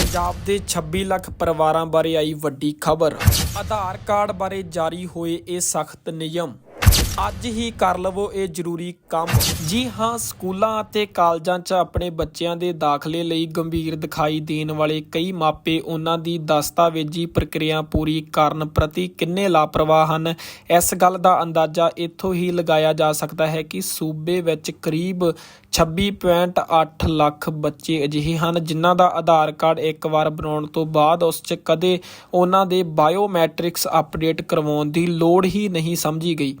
ਪੰਜਾਬ ਦੇ 26 ਲੱਖ ਪਰਿਵਾਰਾਂ ਬਾਰੇ ਆਈ ਵੱਡੀ ਖਬਰ। ਆਧਾਰ ਕਾਰਡ ਬਾਰੇ ਜਾਰੀ ਹੋਏ ਇਹ ਸਖਤ ਨਿਯਮ। ਅੱਜ ਹੀ ਕਰ ਲਵੋ ਇਹ ਜ਼ਰੂਰੀ ਕੰਮ। ਜੀ ਹਾਂ, ਸਕੂਲਾਂ ਅਤੇ ਕਾਲਜਾਂ 'ਚ ਆਪਣੇ ਬੱਚਿਆਂ ਦੇ ਦਾਖਲੇ ਲਈ ਗੰਭੀਰ ਦਿਖਾਈ ਦੇਣ ਵਾਲੇ ਕਈ ਮਾਪੇ ਉਹਨਾਂ ਦੀ ਦਸਤਾਵੇਜ਼ੀ ਪ੍ਰਕਿਰਿਆ ਪੂਰੀ ਕਰਨ ਪ੍ਰਤੀ ਕਿੰਨੇ ਲਾਪਰਵਾਹ ਹਨ? ਇਸ ਗੱਲ ਦਾ ਅੰਦਾਜ਼ਾ ਇੱਥੋਂ ਹੀ ਲਗਾਇਆ ਜਾ ਸਕਦਾ ਹੈ ਕਿ ਸੂਬੇ ਵਿੱਚ ਕਰੀਬ 26.8 ਲੱਖ ਬੱਚੇ ਅਜਿਹੇ ਹਨ ਜਿਨ੍ਹਾਂ ਦਾ ਆਧਾਰ ਕਾਰਡ ਇੱਕ ਵਾਰ ਬਣਾਉਣ ਤੋਂ ਬਾਅਦ ਉਸ 'ਚ ਕਦੇ ਉਹਨਾਂ ਦੇ ਬਾਇਓਮੈਟ੍ਰਿਕਸ ਅਪਡੇਟ ਕਰਵਾਉਣ ਦੀ ਲੋੜ ਹੀ ਨਹੀਂ ਸਮਝੀ ਗਈ।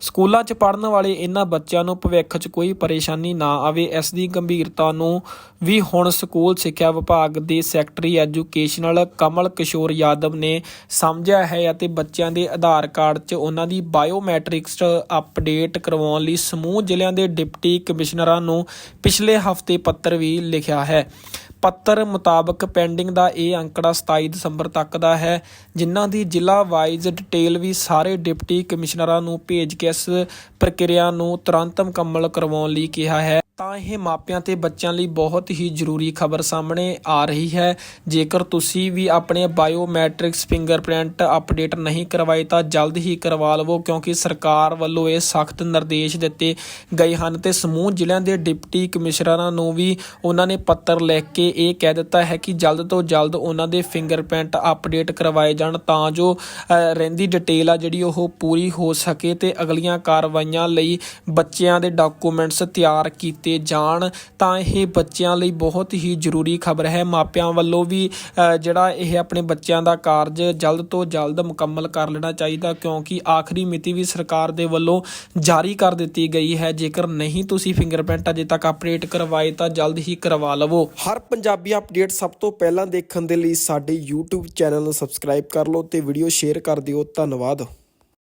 ਸਕੂਲਾਂ 'ਚ ਪੜ੍ਹਨ ਵਾਲੇ ਇਹਨਾਂ ਬੱਚਿਆਂ ਨੂੰ ਭਵਿੱਖ 'ਚ ਕੋਈ ਪਰੇਸ਼ਾਨੀ ਨਾ ਆਵੇ, ਇਸ ਦੀ ਗੰਭੀਰਤਾ ਨੂੰ ਵੀ ਹੁਣ ਸਕੂਲ ਸਿੱਖਿਆ ਵਿਭਾਗ ਦੇ ਸੈਕਟਰੀ ਐਜੂਕੇਸ਼ਨਲ ਕਮਲ ਕਿਸ਼ੋਰ ਯਾਦਵ ਨੇ ਸਮਝਿਆ ਹੈ ਅਤੇ ਬੱਚਿਆਂ ਦੇ ਆਧਾਰ ਕਾਰਡ 'ਚ ਉਹਨਾਂ ਦੀ ਬਾਇਓਮੈਟ੍ਰਿਕਸ ਅਪਡੇਟ ਕਰਵਾਉਣ ਲਈ ਸਮੂਹ ਜ਼ਿਲ੍ਹਿਆਂ ਦੇ ਡਿਪਟੀ ਕਮਿਸ਼ਨਰਾਂ ਨੂੰ ਪਿਛਲੇ ਹਫ਼ਤੇ ਪੱਤਰ ਵੀ ਲਿਖਿਆ ਹੈ। ਪੱਤਰ ਮੁਤਾਬਕ ਪੈਂਡਿੰਗ ਦਾ ਇਹ ਅੰਕੜਾ 27 ਦਸੰਬਰ ਤੱਕ ਦਾ ਹੈ, ਜਿਨ੍ਹਾਂ ਦੀ ਜ਼ਿਲ੍ਹਾ ਵਾਈਜ਼ ਡਿਟੇਲ ਵੀ ਸਾਰੇ ਡਿਪਟੀ ਕਮਿਸ਼ਨਰਾਂ ਨੂੰ ਭੇਜ ਕੇ ਇਸ ਪ੍ਰਕਿਰਿਆ ਨੂੰ ਤੁਰੰਤ ਮੁਕੰਮਲ ਕਰਵਾਉਣ ਲਈ ਕਿਹਾ ਹੈ। ਤਾਂ ਇਹ ਮਾਪਿਆਂ ਤੇ ਬੱਚਿਆਂ ਲਈ ਬਹੁਤ ਹੀ ਜ਼ਰੂਰੀ ਖਬਰ ਸਾਹਮਣੇ ਆ ਰਹੀ ਹੈ। ਜੇਕਰ ਤੁਸੀਂ ਵੀ ਆਪਣੇ ਬਾਇਓਮੈਟ੍ਰਿਕਸ ਫਿੰਗਰਪ੍ਰਿੰਟ ਅਪਡੇਟ ਨਹੀਂ ਕਰਵਾਏ ਤਾਂ ਜਲਦ ਹੀ ਕਰਵਾ ਲਵੋ ਕਿਉਂਕਿ ਸਰਕਾਰ ਵੱਲੋਂ ਇਹ ਸਖਤ ਨਿਰਦੇਸ਼ ਦਿੱਤੇ ਗਏ ਹਨ ਤੇ ਸਮੂਹ ਜ਼ਿਲ੍ਹਿਆਂ ਦੇ ਡਿਪਟੀ ਕਮਿਸ਼ਨਰਾਂ ਨੂੰ ਵੀ ਉਹਨਾਂ ਨੇ ਪੱਤਰ ਲਿਖ ਕੇ ਇਹ ਕਹਿ ਦਿੱਤਾ ਹੈ ਕਿ ਜਲਦ ਤੋਂ ਜਲਦ ਉਹਨਾਂ ਦੇ ਫਿੰਗਰਪ੍ਰਿੰਟ ਅਪਡੇਟ ਕਰਵਾਏ ਜਾਣ ਤਾਂ ਜੋ ਰਹਿੰਦੀ ਡਿਟੇਲ ਆ ਜਿਹੜੀ ਉਹ ਪੂਰੀ ਹੋ ਸਕੇ ਤੇ ਅਗਲੀਆਂ ਕਾਰਵਾਈਆਂ ਲਈ ਬੱਚਿਆਂ ਦੇ ਡਾਕੂਮੈਂਟਸ ਤਿਆਰ ਕੀਤੇ ਜਾਣ, ਤਾਂ ਇਹ ਬੱਚਿਆਂ ਲਈ ਬਹੁਤ ਹੀ ਜ਼ਰੂਰੀ ਖਬਰ ਹੈ। ਮਾਪਿਆਂ ਵੱਲੋਂ ਵੀ ਜਿਹੜਾ ਇਹ ਆਪਣੇ ਬੱਚਿਆਂ ਦਾ ਕਾਰਜ ਜਲਦ ਤੋਂ ਜਲਦ ਮੁਕੰਮਲ ਕਰ ਲੈਣਾ ਚਾਹੀਦਾ, ਕਿਉਂਕਿ ਆਖਰੀ ਮਿਤੀ ਵੀ ਸਰਕਾਰ ਦੇ ਵੱਲੋਂ ਜਾਰੀ ਕਰ ਦਿੱਤੀ ਗਈ ਹੈ। ਜੇਕਰ ਨਹੀਂ ਤੁਸੀਂ ਫਿੰਗਰਪ੍ਰਿੰਟ ਅਜੇ ਤੱਕ ਅਪਡੇਟ ਕਰਵਾਏ, ਤਾਂ ਜਲਦ ਹੀ ਕਰਵਾ ਲਵੋ। ਹਰ ਪੰਜਾਬੀ ਅਪਡੇਟ ਸਭ ਤੋਂ ਪਹਿਲਾਂ ਦੇਖਣ ਦੇ ਲਈ ਸਾਡੇ YouTube ਚੈਨਲ ਨੂੰ ਸਬਸਕ੍ਰਾਈਬ ਕਰ ਲਓ ਤੇ ਵੀਡੀਓ ਸ਼ੇਅਰ ਕਰ ਦਿਓ। ਧੰਨਵਾਦ।